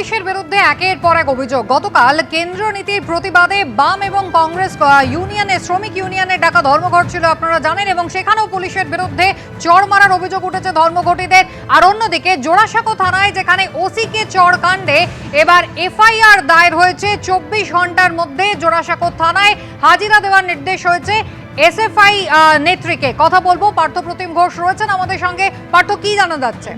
পুলিশের বিরুদ্ধে একের পর এক অভিযোগ। গতকাল কেন্দ্র নীতির প্রতিবাদে বাম এবং কংগ্রেস ইউনিয়নে, শ্রমিক ইউনিয়নের ডাকা ধর্মঘট ছিল, আপনারা জানেন, এবং সেখানেও পুলিশের বিরুদ্ধে চড় মারার অভিযোগ উঠেছে ধর্মঘটীদের। আর অন্যদিকে জোড়াসাঁকো থানায়, যেখানে ওসিকে চড় কাণ্ডে এবার এফআইআর দায়ের হয়েছে, চব্বিশ ঘণ্টার মধ্যে জোড়াসাঁকো থানায় হাজিরা দেওয়ার নির্দেশ হয়েছে। এসএফআই নেত্রীকে কথা বলব। পার্থপ্রতিম ঘোষ রয়েছেন আমাদের সঙ্গে। পার্থ, কি জানা যাচ্ছে?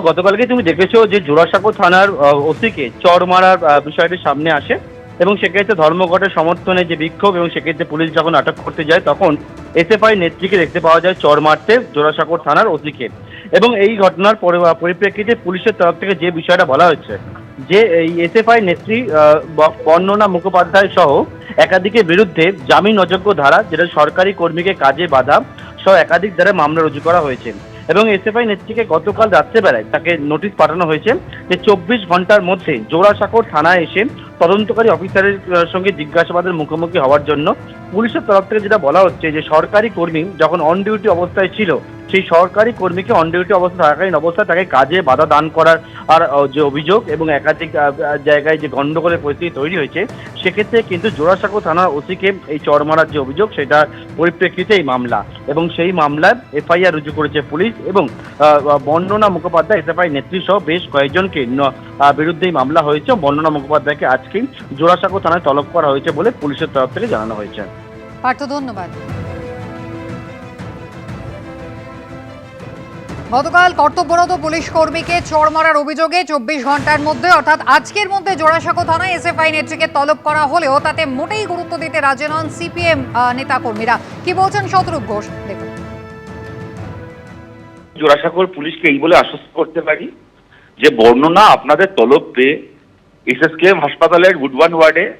গতকালকে তুমি দেখেছ যে জোড়াসাঁকো থানার ওসিকে চর মারার বিষয়টি সামনে আসে এবং সেক্ষেত্রে ধর্মঘটের সমর্থনে যে বিক্ষোভ এবং সেক্ষেত্রে পুলিশ যখন আটক করতে যায়, তখন এসএফআই নেত্রীকে দেখতে পাওয়া যায় চর মারতে জোড়াসাঁকো থানার ওসিকে। এবং এই ঘটনার পরি- পরিপ্রেক্ষিতে পুলিশের তরফ থেকে যে বিষয়টা বলা হচ্ছে যে এই এসএফআই নেত্রী বর্ণনা মুখোপাধ্যায় সহ একাধিকের বিরুদ্ধে জামিন অযোগ্য ধারা, যেটা সরকারি কর্মীকে কাজে বাধা সহ একাধিক ধারা মামলা রুজু করা হয়েছে। এবং এসএফআই নেত্রীকে গতকাল রাত্রেবেলায় তাকে নোটিশ পাঠানো হয়েছে যে চব্বিশ ঘণ্টার মধ্যে জোড়াসাঁকোর থানায় এসে তদন্তকারী অফিসারের সঙ্গে জিজ্ঞাসাবাদের মুখোমুখি হওয়ার জন্য পুলিশের তরফ থেকে যেটা বলা হচ্ছে যে সরকারি কর্মী যখন অন ডিউটি অবস্থায় ছিল, সেই সরকারি কর্মীকে অন ডিউটি অবস্থা থাকাকালীন অবস্থায় তাকে কাজে বাধা দান করার, আর যে অভিযোগ এবং একাধিক জায়গায় যে গন্ডগোলের পরিস্থিতি তৈরি হয়েছে, সেক্ষেত্রে কিন্তু জোড়াসাঁকো থানার ওসিকে এই চড় মারার যে অভিযোগ সেটার পরিপ্রেক্ষিতে এই মামলা এবং সেই মামলায় এফআইআর রুজু করেছে পুলিশ এবং বর্ণনা মুখোপাধ্যায়, এসএফআই নেত্রী সহ বেশ কয়েকজনকে বিরুদ্ধে মামলা হয়েছে। বর্ণনা মুখোপাধ্যায়কে আজকেই জোড়াসাঁকো থানায় তলব করা হয়েছে বলে পুলিশের তরফ থেকে জানানো হয়েছে। পার্থ ধন্যবাদ। গতকাল কর্তব্যরত পুলিশ কর্মীকে চড় মারার অভিযোগে চব্বিশ ঘণ্টার মধ্যে অর্থাৎ আজকের মধ্যে জোড়াসাঁকো থানায় এসএফআই নেত্রীকে তলব করা হলেও তাতে মোটেই গুরুত্ব দিতে রাজি নন সিপিএম নেতাকর্মীরা। কি বলছেন শতরূপ ঘোষ? দেখুন। জোড়াসাঁকোর পুলিশকে এই বলে আশ্বস্ত করতে পারি? যে বর্ণনা আপনাদের তলব পেয়ে এসএসকেএম হাসপাতালের গুডওয়ান ওয়ার্ডে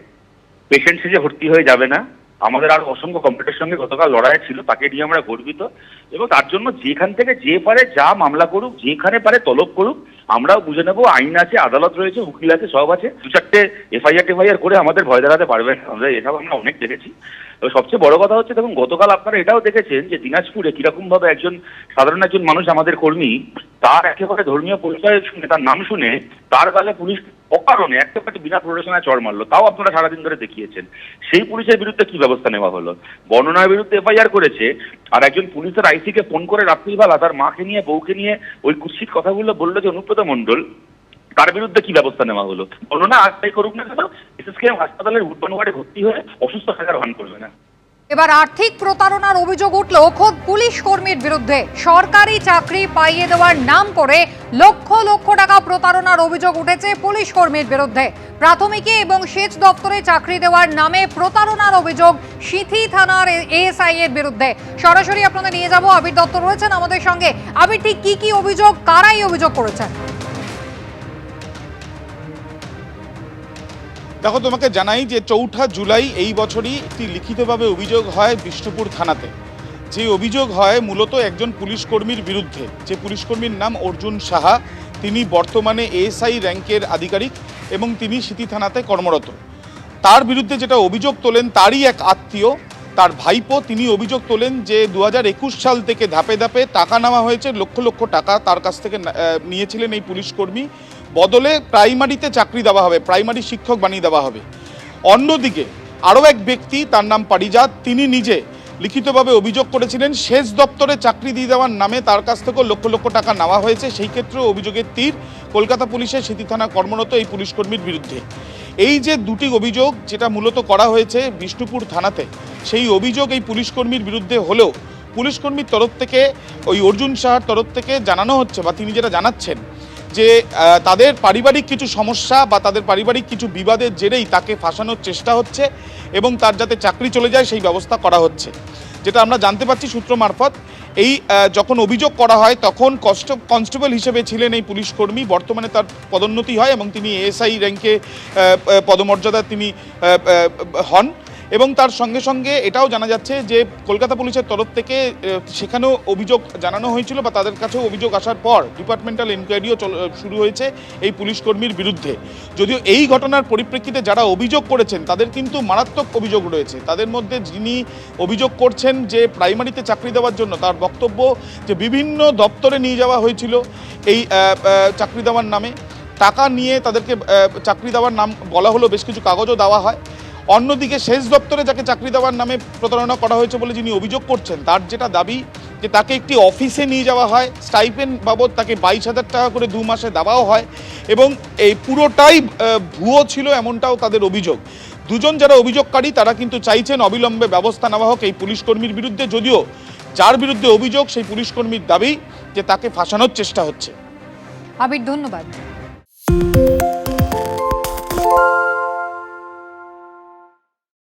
পেশেন্ট সেজে ভর্তি হয়ে যাবে না। আমাদের আর অসংখ্য কম্পিউটার সঙ্গে গতকাল লড়াই ছিল, তাকে নিয়ে আমরা গর্বিত। এবং তার জন্য যেখান থেকে যে পারে যা মামলা করুক, যেখানে পারে তলব করুক, আমরাও বুঝে নেব। আইন আছে, আদালত রয়েছে, উকিল আছে, সব আছে। দু চারটে এফআইআর টেফআইআর করে আমাদের ভয় দাঁড়াতে পারবেন না। আমরা এসব আমরা অনেক দেখেছি। তো সবচেয়ে বড় কথা হচ্ছে, দেখুন, গতকাল আপনারা এটাও দেখেছেন যে দিনাজপুরে কীরকম ভাবে একজন সাধারণ একজন মানুষ, আমাদের কর্মী, তার একেবারে ধর্মীয় পরিচয় শুনে তার নাম শুনে তার গালে পুলিশ অকারণে একেবারে বিনা প্ররোচনায় চড় মারলো। তাও আপনারা সারাদিন ধরে দেখিয়েছেন। সেই পুলিশের বিরুদ্ধে কি ব্যবস্থা নেওয়া হলো? বর্ণনার বিরুদ্ধে এফআইআর করেছে, আর একজন পুলিশের আইসিকে ফোন করে রাত্রিবেলা তার মাকে নিয়ে, বউকে নিয়ে ওই কুৎসিত কথাগুলো বলল যে, অনুব্রত মণ্ডল, তার বিরুদ্ধে কি ব্যবস্থা নেওয়া হলো? বর্ণনা আজটাই করুক না কেন এসএসকেএম হাসপাতালের উদ্যান ভর্তি হয়ে অসুস্থ থাকার ভান করবে না। এবার আর্থিক প্রতারণার অভিযোগ উঠল খোদ পুলিশ কর্মীর বিরুদ্ধে। সরকারি চাকরি পাইয়ে দেওয়ার নাম করে লক্ষ লক্ষ টাকা প্রতারণার অভিযোগ উঠেছে পুলিশ কর্মীর বিরুদ্ধে। প্রাথমিকে এবং সেচ দপ্তরে চাকরি দেওয়ার নামে প্রতারণার অভিযোগ সিথি থানার এএসআই এর বিরুদ্ধে। সরাসরি আপনাদের নিয়ে যাব। আবির দত্ত রয়েছেন আমাদের সঙ্গে। আবির ঠিক কি কি অভিযোগ, কারাই অভিযোগ করেছেন? দেখো, তোমাকে জানাই যে চৌঠা জুলাই এই বছরই একটি লিখিতভাবে অভিযোগ হয় বিষ্ণুপুর থানাতে। যে অভিযোগ হয় মূলত একজন পুলিশ কর্মীর বিরুদ্ধে। যে পুলিশ কর্মীর নাম অর্জুন সাহা, তিনি বর্তমানে এএসআই র্যাঙ্কের আধিকারিক এবং তিনি সিটি থানাতে কর্মরত। তার বিরুদ্ধে যেটা অভিযোগ তোলেন, তারই এক আত্মীয়, তার ভাইপো, তিনি অভিযোগ তোলেন যে দু হাজার একুশ সাল থেকে ধাপে ধাপে টাকা নেওয়া হয়েছে, লক্ষ লক্ষ টাকা তার কাছ থেকে নিয়েছিলেন এই পুলিশ কর্মী। বদলে প্রাইমারিতে চাকরি দেওয়া হবে, প্রাইমারি শিক্ষক বানিয়ে দেওয়া হবে। অন্যদিকে আরও এক ব্যক্তি, তার নাম পারিজাত, তিনি নিজে লিখিতভাবে অভিযোগ করেছিলেন, সেচ দপ্তরে চাকরি দিয়ে দেওয়ার নামে তার কাছ থেকেও লক্ষ লক্ষ টাকা নেওয়া হয়েছে, সেই ক্ষেত্রে অভিযোগের তীর কলকাতা পুলিশের স্মৃতি থানা কর্মরত এই পুলিশকর্মীর বিরুদ্ধে। এই যে দুটি অভিযোগ, যেটা মূলত করা হয়েছে বিষ্ণুপুর থানাতে, সেই অভিযোগ এই পুলিশকর্মীর বিরুদ্ধে হলেও পুলিশকর্মীর তরফ থেকে, ওই অর্জুন সাহার তরফ থেকে জানানো হচ্ছে বা তিনি যেটা জানাচ্ছেন যে তাদের পারিবারিক কিছু সমস্যা বা তাদের পারিবারিক কিছু বিবাদের জেরেই তাকে ফাঁসানোর চেষ্টা হচ্ছে এবং তার যাতে চাকরি চলে যায় সেই ব্যবস্থা করা হচ্ছে। যেটা আমরা জানতে পারছি সূত্র মারফত, এই যখন অভিযোগ করা হয় তখন কষ্ট, কনস্টেবল হিসেবে ছিলেন এই পুলিশ কর্মী। বর্তমানে তার পদোন্নতি হয় এবং তিনি এএসআই র্যাঙ্কে পদমর্যাদা তিনি হন। এবং তার সঙ্গে সঙ্গে এটাও জানা যাচ্ছে যে কলকাতা পুলিশের তরফ থেকে সেখানেও অভিযোগ জানানো হয়েছিল বা তাদের কাছেও অভিযোগ আসার পর ডিপার্টমেন্টাল এনকোয়ারিও শুরু হয়েছে এই পুলিশ কর্মীর বিরুদ্ধে। যদিও এই ঘটনার পরিপ্রেক্ষিতে যারা অভিযোগ করেছেন, তাদের কিন্তু মারাত্মক অভিযোগ রয়েছে। তাদের মধ্যে যিনি অভিযোগ করছেন যে প্রাইমারিতে চাকরি দেওয়ার জন্য, তার বক্তব্য যে বিভিন্ন দপ্তরে নিয়ে যাওয়া হয়েছিল এই চাকরি দেওয়ার নামে। টাকা নিয়ে তাদেরকে চাকরি দেওয়ার নাম বলা হলো, বেশ কিছু কাগজও দেওয়া হয়। অন্যদিকে শেষ দপ্তরে যাকে চাকরি দেওয়ার নামে প্রতারণা করা হয়েছে বলে যিনি অভিযোগ করছেন, তার যেটা দাবি যে তাকে একটি অফিসে নিয়ে যাওয়া হয়, স্টাইপেন বাবদ তাকে বাইশ হাজার টাকা করে দু মাসে দেওয়াও হয় এবং এই পুরোটাই ভুয়ো ছিল এমনটাও তাদের অভিযোগ। দুজন যারা অভিযোগকারী, তারা কিন্তু চাইছেন অবিলম্বে ব্যবস্থা নেওয়া হোক এই পুলিশ কর্মীর বিরুদ্ধে। যদিও যার বিরুদ্ধে অভিযোগ, সেই পুলিশ কর্মীর দাবি যে তাকে ফাঁসানোর চেষ্টা হচ্ছে। আবির, ধন্যবাদ।